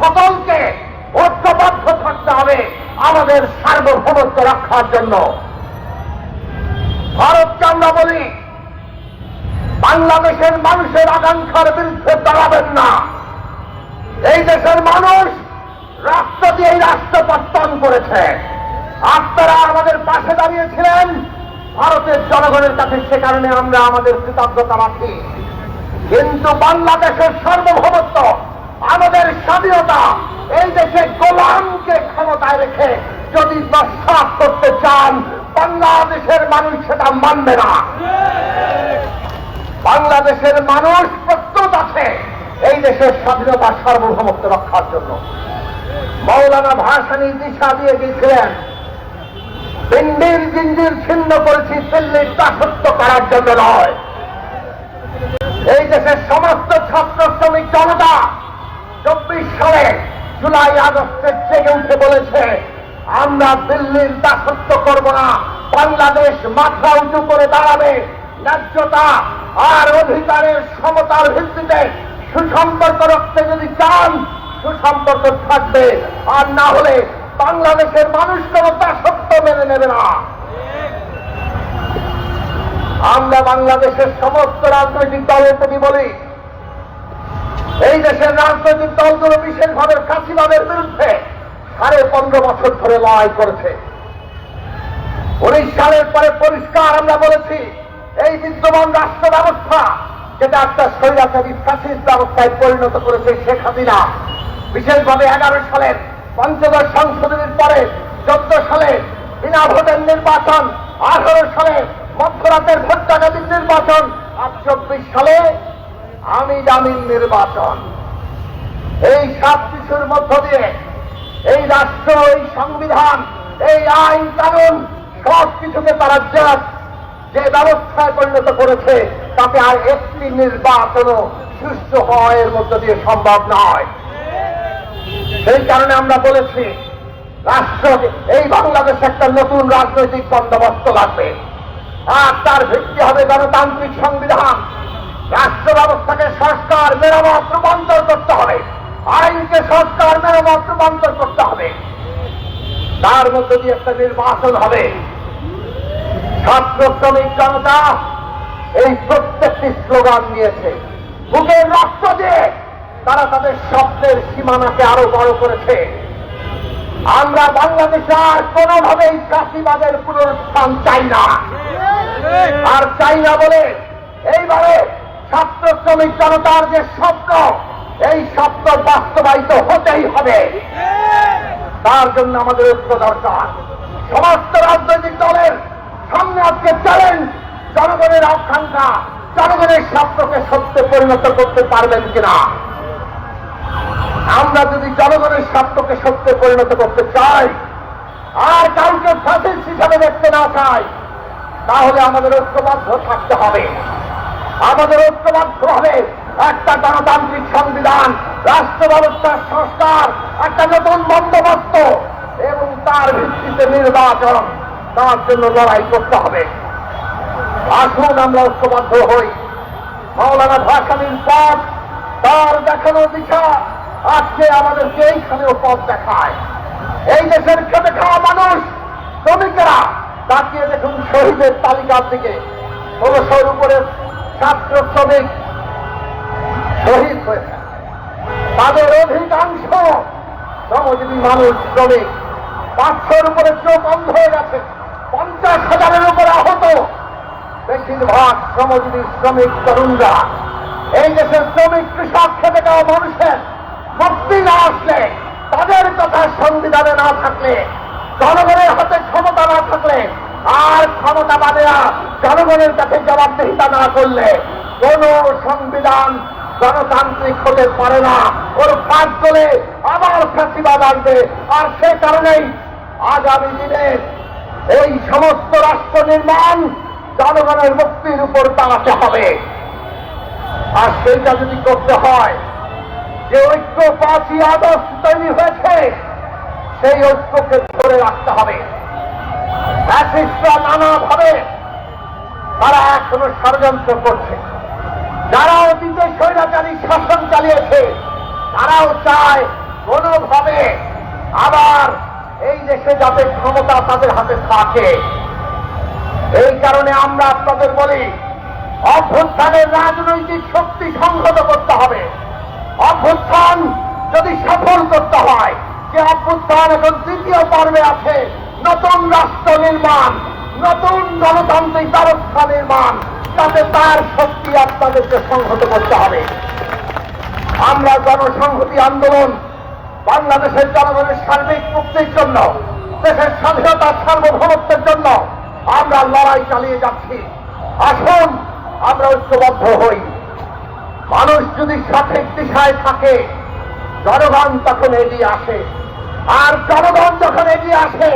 সকলকে ঐক্যবদ্ধ থাকতে হবে আমাদের সার্বভৌমত্ব রক্ষার জন্য। ভারতকে আমরা বলি, বাংলাদেশের মানুষের আকাঙ্ক্ষার বিরুদ্ধে দাঁড়াবেন না। এই দেশের মানুষ রাষ্ট্র দিয়ে রাষ্ট্র পত্তন করেছে। আপনারা আমাদের পাশে দাঁড়িয়েছিলেন, ভারতের জনগণের কাছে সে কারণে আমরা আমাদের কৃতজ্ঞতা রাখি কিন্তু বাংলাদেশের সার্বভৌমত্ব আমাদের স্বাধীনতা এই দেশে গোলামকে ক্ষমতায় রেখে যদি নস্বাত করতে চান, বাংলাদেশের মানুষ সেটা মানবে না। বাংলাদেশের মানুষ প্রস্তুত আছে এই দেশের স্বাধীনতা সার্বভৌমত্ব রক্ষার জন্য। মৌলানা ভাসানী দিশা দিয়ে গিয়েছিলেন। পিন্ডির জিঞ্জির ছিন্ন করেছি দিল্লির দাসত্ব করার জন্য নয়। এই দেশের সমস্ত ছাত্র শ্রমিক জনতা চব্বিশ সালে জুলাই আগস্টে জেগে উঠে বলেছে, আমরা দিল্লির দাসত্ব করব না, বাংলাদেশ মাথা উঁচু করে দাঁড়াবে। ন্যায্যতা আর অধিকারের সমতার ভিত্তিতে সুসম্পর্ক রাখতে যদি চান, সুসম্পর্ক থাকবে। আর না হলে বাংলাদেশের মানুষ কোনো দাসত্ব মেনে নেবে না। আমরা বাংলাদেশের সমস্ত রাজনৈতিক দলের প্রতি বলি এই দেশের রাজনৈতিক দলগুলো বিশেষভাবে কাশিবাদের বিরুদ্ধে সাড়ে পনেরো বছর ধরে লড়াই করেছে। উনিশ সালের পরে পরিষ্কার আমরা বলেছি, এই বিদ্যমান রাষ্ট্র ব্যবস্থা যেটা একটা স্বৈরাচারী ফ্যাসিস্ট ব্যবস্থায় পরিণত করেছে শেখ হাসিনা, বিশেষভাবে এগারো সালের পঞ্চদশ সংশোধনীর পরে চোদ্দ সালে বিনা ভোটের নির্বাচন, আঠারো সালে মধ্যরাতের ভোটটাকালীন নির্বাচন, আর চব্বিশ সালে আমি জামিন নির্বাচন। এই সব কিছুর মধ্য দিয়ে এই রাষ্ট্র, এই সংবিধান, এই আইন কানুন সব কিছুকে তারা জাত যে ব্যবস্থায় পরিণত করেছে, তাতে আর একটি নির্বাচনও সুষ্ঠু হওয়া এর মধ্য দিয়ে সম্ভব নয়। সেই কারণে আমরা বলেছি রাষ্ট্র এই বাংলাদেশ একটা নতুন রাজনৈতিক বন্দোবস্ত লাগবে। আর তার ভিত্তি হবে গণতান্ত্রিক সংবিধান। রাষ্ট্র ব্যবস্থাকে সংস্কার মেরামত রূপান্তর করতে হবে। আইনকে সংস্কার মেরামত রূপান্তর করতে হবে। তার মধ্যে দিয়ে একটা নির্বাচন হবে। ছাত্র শ্রমিক জনতা এই প্রত্যেকটি স্লোগান নিয়েছে বুকের রক্ত দিয়ে তারা তাদের স্বপ্নের সীমানাকে আরও বড় করেছে। আমরা বাংলাদেশে আর কোনোভাবেই চাষিবাদের পুনরুত্থান চাই না। আর চাই না বলে এইবারে ছাত্র শ্রমিক জনতার যে স্বপ্ন, এই স্বপ্ন বাস্তবায়িত হতেই হবে। তার জন্য আমাদের ঐক্য দরকার। সমস্ত রাজনৈতিক দলের সামনে আজকে চ্যালেঞ্জ জনগণের আকাঙ্ক্ষা, জনগণের স্বপ্নকে সত্যে পরিণত করতে পারবেন কিনা? আমরা যদি জনগণের স্বপ্নকে সত্যে পরিণত করতে চাই, আর কাউকে ফাসিস হিসাবে দেখতে না চাই, তাহলে আমাদের ঐক্যবদ্ধ থাকতে হবে। আমাদের ঐক্যবদ্ধ হবে। একটা গণতান্ত্রিক সংবিধান, রাষ্ট্র ব্যবস্থার সংস্কার, একটা নতুন বন্দোবস্ত এবং তার ভিত্তিতে নির্বাচন। তার জন্য লড়াই করতে হবে। আসুন আমরা ঐক্যবদ্ধ হই। মাওলানা ভাসানির পথ, তার দেখানো দিশা। আজকে আমাদেরকে এইখানেও পথ দেখায়। এই দেশের খেটে খাওয়া মানুষ, শ্রমিকেরা, তাকিয়ে দেখুন শহীদের তালিকার দিকে। ষোলোশোর উপরে ছাত্র শ্রমিক শহীদ হয়েছে। তাদের অধিকাংশ শ্রমজীবী মানুষ, শ্রমিক। পাঁচশোর উপরে চোখ অন্ধ হয়ে গেছে। পঞ্চাশ হাজারের উপরে আহত। বেশিরভাগ শ্রমজীবী শ্রমিক তরুণরা। এই দেশের শ্রমিক কৃষক খেতে খাওয়া মানুষের মুক্তি না আসলে তাদের কথা সংবিধানে না থাকলে, জনগণের হাতে ক্ষমতা না থাকলে আর ক্ষমতাবাদেরা জনগণের কাছে জবাবদিহিতা না করলে কোন সংবিধান গণতান্ত্রিক হতে পারে না। ওর ফাঁক তোলে আবার ফাঁসিবাদ আসবে। আর সে কারণেই আগামী দিনে এই সমস্ত রাষ্ট্র নির্মাণ জনগণের মুক্তির উপর দাঁড়াতে হবে। আর সেইটা যদি করতে হয়, যে ঐক্য পাঁচই তৈরি হয়েছে, সেই ঐক্যকে ধরে রাখতে হবে। নানাভাবে তারা এখনও ষড়যন্ত্র করছে। যারা অতীতে স্বৈরাচারী শাসন চালিয়েছে, তারাও চায় কোনোভাবে আবার এই দেশে যাতে ক্ষমতা তাদের হাতে থাকে। এই কারণে আমরা আপনাদের বলি, অভ্যুত্থানের রাজনৈতিক শক্তি সংহত করতে হবে। অভ্যুত্থান যদি সফল করতে হয়, যে অভ্যুত্থান এখন তৃতীয় পর্বে আছে, নতুন রাষ্ট্র নির্মাণ। নতুন গণতান্ত্রিক ব্যবস্থা নির্মাণ তাতে তার শক্তি আপনাদেরকে সংহত করতে হবে। আমরা জনসংহতি আন্দোলন বাংলাদেশের জনগণের সার্বিক মুক্তির জন্য, দেশের স্বাধীনতার সার্বভৌমত্বের জন্য আমরা লড়াই চালিয়ে যাচ্ছি। আসুন, আমরা ঐক্যবদ্ধ হই। মানুষ যদি সঠিক দিশায় থাকে, জনগণ তখন এগিয়ে আসে। আর জনগণ যখন এগিয়ে আসে